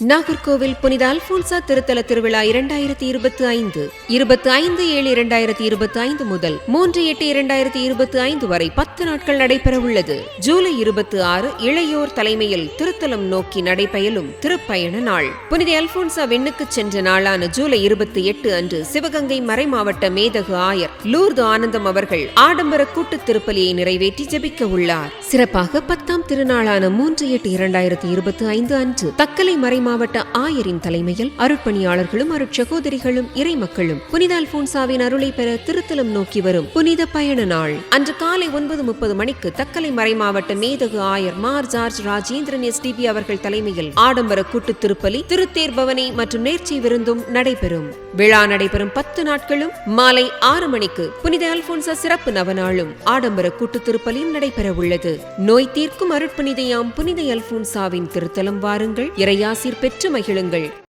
நாகர்கோவில் புனித அல்போன்சா திருத்தல திருவிழா இரண்டாயிரத்தி இருபத்தி ஐந்து இருபத்தி ஐந்து ஏழு இரண்டாயிரத்தி இருபத்தி ஐந்து முதல் மூன்று எட்டு இரண்டாயிரத்தி இருபத்தி ஐந்து வரை பத்து நாட்கள் நடைபெற உள்ளது ஜூலை இருபத்தி ஆறு இளையோர் தலைமையில் திருத்தலம் நோக்கி நடைபெயலும் திருப்பயண நாள். புனித அல்போன்சா விண்ணுக்கு சென்ற நாளான ஜூலை இருபத்தி எட்டு அன்று சிவகங்கை மறைமாவட்ட மேதகு ஆயர் லூர்து ஆனந்தம் அவர்கள் ஆடம்பர கூட்டு திருப்பலியை நிறைவேற்றி ஜபிக்க உள்ளார். சிறப்பாக பத்தாம் திருநாளான மூன்று எட்டு இரண்டாயிரத்தி இருபத்தி ஐந்து அன்று தக்கலை மறை மாவட்ட ஆயரின் தலைமையில் அருட்பணியாளர்களும் அருட்சகோதரிகளும் இறைமக்களும் புனித அல்போன்சாவின் அருளை பெற திருத்தலம் நோக்கி வரும் புனித பயண நாள். அன்று காலை ஒன்பது முப்பது மணிக்கு தக்கலை மறை மாவட்ட மேதகு ஆயர் மார் ஜார்ஜ் ராஜேந்திரன் எஸ்டிபி அவர்கள் தலைமையில் ஆடம்பர கூட்டு திருப்பலி திருத்தேர் பவனி மற்றும் நேர்ச்சி விருந்தும் நடைபெறும். விழா நடைபெறும் பத்து நாட்களும் மாலை ஆறு மணிக்கு புனித அல்போன்சா சிறப்பு நவநாளும் ஆடம்பர கூட்டு திருப்பலியும் நடைபெற உள்ளது நோய் தீர்க்கும் அருட்புனிதையாம் புனித அல்போன்சாவின் திருத்தலம் வாருங்கள். இறையாசிர் பெற்று மகிழுங்கள்